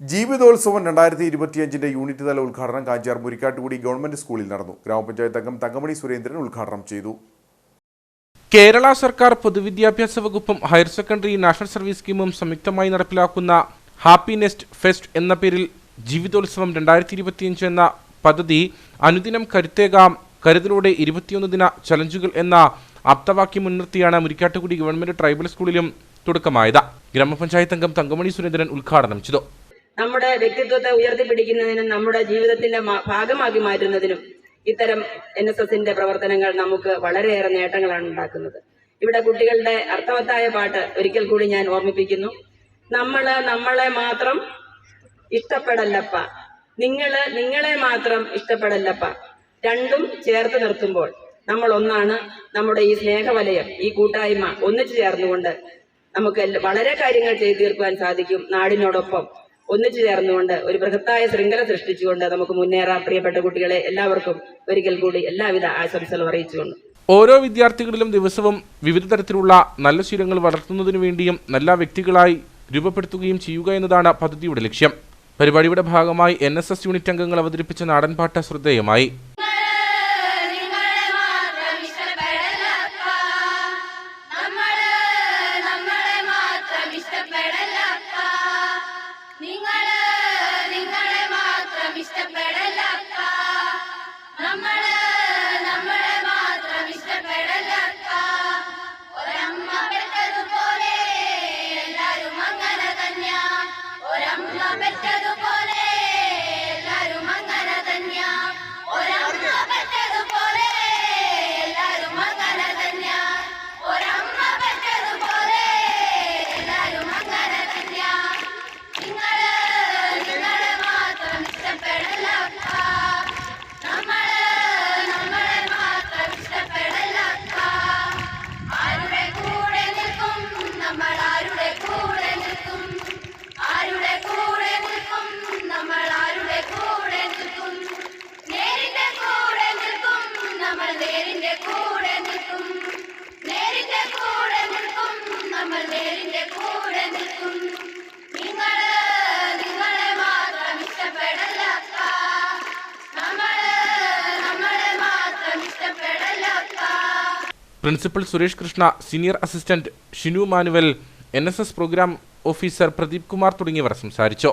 ജീവിതോത്സവം രണ്ടായിരത്തി ഇരുപത്തിയഞ്ചിന്റെ യൂണിറ്റ് തല ഉദ്ഘാടനം കാഞ്ചാർ മുരിക്കാട്ടുകുടി ഗവൺമെന്റ് സ്കൂളിൽ നടന്നു. ഗ്രാമപഞ്ചായത്ത് അംഗം തങ്കമണി സുരേന്ദ്രൻ ഉദ്ഘാടനം ചെയ്തു. കേരള സർക്കാർ പൊതുവിദ്യാഭ്യാസ വകുപ്പും ഹയർ സെക്കൻഡറി നാഷണൽ സർവീസ് സ്കീമും സംയുക്തമായി നടപ്പിലാക്കുന്ന ഹാപ്പി നെസ്റ്റ് ഫെസ്റ്റ് എന്ന പേരിൽ ജീവിതോത്സവം രണ്ടായിരത്തി ഇരുപത്തിയഞ്ച് എന്ന പദ്ധതി അനുദിനം കരുത്തേകാം കരുതലോടെ ഇരുപത്തിയൊന്ന് ദിന ചലഞ്ചുകൾ എന്ന ആപ്തവാക്യം മുൻനിർത്തിയാണ് മുരിക്കാട്ടുകുടി ഗവൺമെന്റ് ട്രൈബൽ സ്കൂളിലും തുടക്കമായത്. ഗ്രാമപഞ്ചായത്ത് അംഗം തങ്കമണി സുരേന്ദ്രൻ ഉദ്ഘാടനം ചെയ്തു. നമ്മുടെ വ്യക്തിത്വത്തെ ഉയർത്തിപ്പിടിക്കുന്നതിനും നമ്മുടെ ജീവിതത്തിന്റെ ഭാഗമാക്കി മാറ്റുന്നതിനും ഇത്തരം എൻ എസ് എസിന്റെ പ്രവർത്തനങ്ങൾ നമുക്ക് വളരെയേറെ നേട്ടങ്ങളാണ് ഉണ്ടാക്കുന്നത്. ഇവിടെ കുട്ടികളുടെ അർത്ഥവത്തായ പാട്ട് ഒരിക്കൽ കൂടി ഞാൻ ഓർമ്മിപ്പിക്കുന്നു. നമ്മൾ നമ്മളെ മാത്രം ഇഷ്ടപ്പെടല്ലപ്പ. നിങ്ങൾ നിങ്ങളെ മാത്രം ഇഷ്ടപ്പെടല്ലപ്പ. രണ്ടും ചേർത്ത് നിർത്തുമ്പോൾ നമ്മൾ ഒന്നാണ് നമ്മുടെ ഈ സ്നേഹവലയം ഈ കൂട്ടായ്മ ഒന്നിച്ചു ചേർന്നുകൊണ്ട് നമുക്ക് വളരെ കാര്യങ്ങൾ ചെയ്തു തീർക്കുവാൻ സാധിക്കും നാടിനോടൊപ്പം. ഒന്നിച്ചു ചേർന്നുകൊണ്ട് ഒരു ബൃഹത്തായ ശൃംഖല സൃഷ്ടിച്ചുകൊണ്ട് നമുക്ക് മുന്നേറാം. പ്രിയപ്പെട്ട കുട്ടികളെ എല്ലാവർക്കും ഒരിക്കൽ കൂടി എല്ലാവിധ ആശംസകളും അറിയിച്ചുകൊണ്ട്. ഓരോ വിദ്യാർത്ഥികളിലും ദിവസവും വിവിധ തരത്തിലുള്ള നല്ല ശീലങ്ങൾ വളർത്തുന്നതിനു വേണ്ടിയും നല്ല വ്യക്തികളായി രൂപപ്പെടുത്തുകയും ചെയ്യുക എന്നതാണ് പദ്ധതിയുടെ ലക്ഷ്യം. പരിപാടിയുടെ ഭാഗമായി എൻ യൂണിറ്റ് അംഗങ്ങൾ അവതരിപ്പിച്ച നാടൻപാട്ട് ശ്രദ്ധേയമായി. Principal Suresh Krishna senior assistant Shinu Manuel N programme officer Pradeep Kumar തുടങ്ങിയവർ സംസാരിച്ചു.